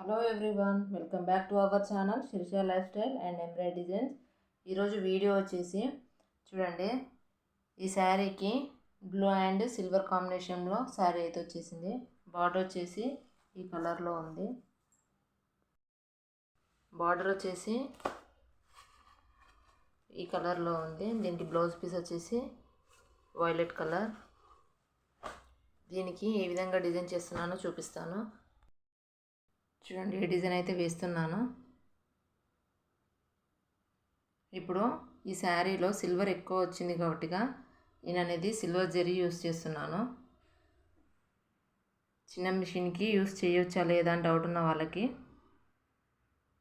Hello everyone welcome back to our channel Sirisha lifestyle and embroidery designs ఈరోజు video వచ్చేసి చూడండి ఈ శారీకి బ్లూ అండ్ సిల్వర్ కాంబినేషన్లో శారీ అయితే వచ్చేసింది. బార్డర్ వచ్చేసి ఈ కలర్లో ఉంది. బార్డర్ వచ్చేసి ఈ కలర్లో ఉంది. దీనికి బ్లౌజ్ పీస్ వచ్చేసి వైలెట్ కలర్ దీనికి ఏ విధంగా డిజైన్ చేస్తున్నానో చూపిస్తాను. చూడండి ఏ డిజైన్ అయితే వేస్తున్నాను. ఇప్పుడు ఈ శారీలో సిల్వర్ ఎక్కువ వచ్చింది కాబట్టిగా నేను అనేది సిల్వర్ జరీ యూస్ చేస్తున్నాను. చిన్న మిషన్కి యూస్ చేయొచ్చా లేదా అని డౌట్ ఉన్న వాళ్ళకి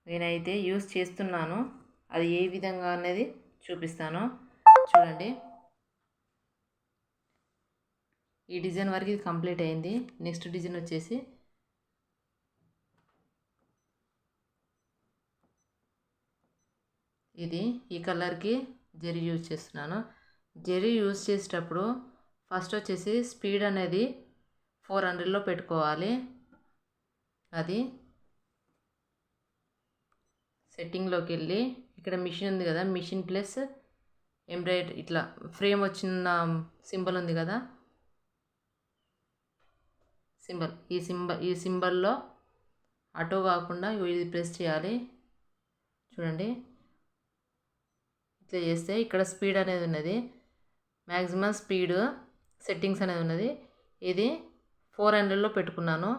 నేనైతే యూస్ చేస్తున్నాను. అది ఏ విధంగా అనేది చూపిస్తాను. చూడండి. ఈ డిజైన్ వరకు ఇది కంప్లీట్ అయింది. నెక్స్ట్ డిజైన్ వచ్చేసి ఇది ఈ కలర్కి జెరీ యూజ్ చేస్తున్నాను. జెరీ యూజ్ చేసేటప్పుడు ఫస్ట్ వచ్చేసి స్పీడ్ అనేది ఫోర్ హండ్రెడ్లో పెట్టుకోవాలి. అది సెట్టింగ్లోకి వెళ్ళి ఇక్కడ మిషన్ ఉంది కదా మిషన్ ప్లస్ ఎంబ్రాయిడరీ ఇట్లా ఫ్రేమ్ వచ్చిన సింబల్ ఉంది కదా సింబల్ ఈ సింబల్ ఈ సింబల్లో అటో కాకుండా ఇది ప్రెస్ చేయాలి. చూడండి. ఇట్లా చేస్తే ఇక్కడ స్పీడ్ అనేది ఉన్నది. మ్యాక్సిమం స్పీడ్ సెట్టింగ్స్ అనేది ఉన్నది. ఇది ఫోర్ హండ్రెడ్లో పెట్టుకున్నాను.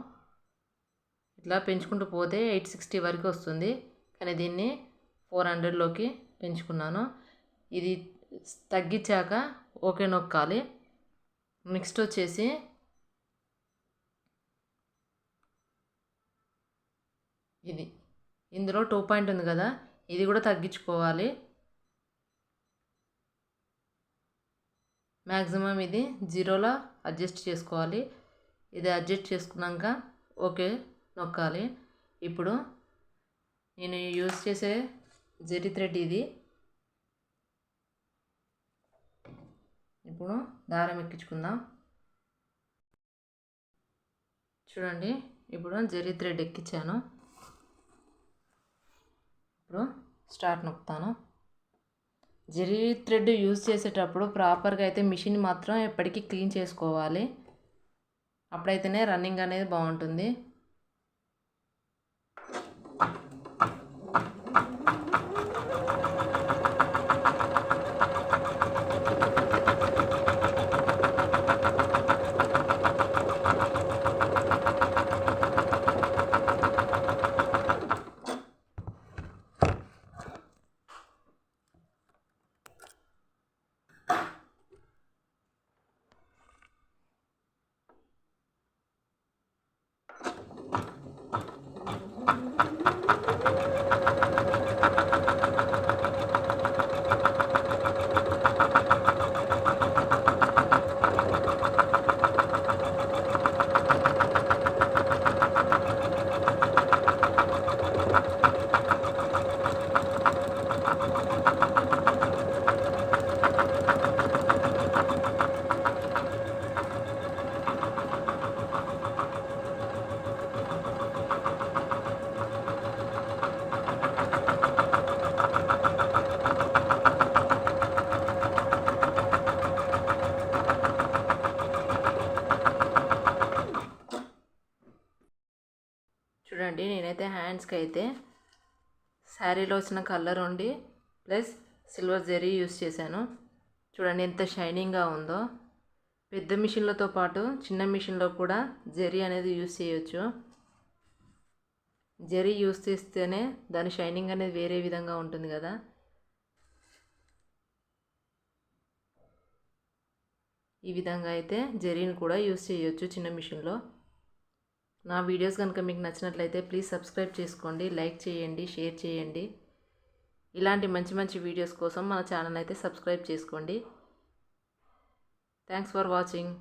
ఇట్లా పెంచుకుంటూ పోతే ఎయిట్ సిక్స్టీ వరకు వస్తుంది. కానీ దీన్ని ఫోర్ హండ్రెడ్లోకి పెంచుకున్నాను. ఇది తగ్గించాక ఓకే నొక్కాలి. నెక్స్ట్ వచ్చేసి ఇది. ఇందులో టూ పాయింట్ ఉంది కదా. ఇది కూడా తగ్గించుకోవాలి. మ్యాక్సిమం ఇది జీరోలో అడ్జస్ట్ చేసుకోవాలి. ఇది అడ్జస్ట్ చేసుకున్నాక ఓకే నొక్కాలి. ఇప్పుడు నేను యూజ్ చేసే జరి థ్రెడ్ ఇది. ఇప్పుడు దారం ఎక్కించుకుందాం. చూడండి ఇప్పుడు జరి థ్రెడ్ ఎక్కించాను. ఇప్పుడు స్టార్ట్ నొక్కుతాను. జరీ థ్రెడ్ యూజ్ చేసేటప్పుడు ప్రాపర్గా అయితే మిషన్ మాత్రం ఎప్పటికీ క్లీన్ చేసుకోవాలి. అప్పుడైతేనే రన్నింగ్ అనేది బాగుంటుంది. చూడండి నేనైతే హ్యాండ్స్కి అయితే శారీలో వచ్చిన కలర్ ఉండి ప్లస్ సిల్వర్ జెరీ యూస్ చేశాను. చూడండి ఎంత షైనింగ్గా ఉందో. పెద్ద మిషన్లతో పాటు చిన్న మిషన్లో కూడా జెరీ అనేది యూస్ చేయొచ్చు. జెరీ యూస్ చేస్తేనే దాని షైనింగ్ అనేది వేరే విధంగా ఉంటుంది కదా. ఈ విధంగా అయితే జెరీని కూడా యూస్ చేయొచ్చు చిన్న మిషన్లో. నా వీడియోస్ కనుక మీకు నచ్చినట్లయితే ప్లీజ్ సబ్స్క్రైబ్ చేసుకోండి లైక్ చేయండి షేర్ చేయండి. ఇలాంటి మంచి మంచి వీడియోస్ కోసం మన ఛానల్ అయితే సబ్స్క్రైబ్ చేసుకోండి. Thanks for watching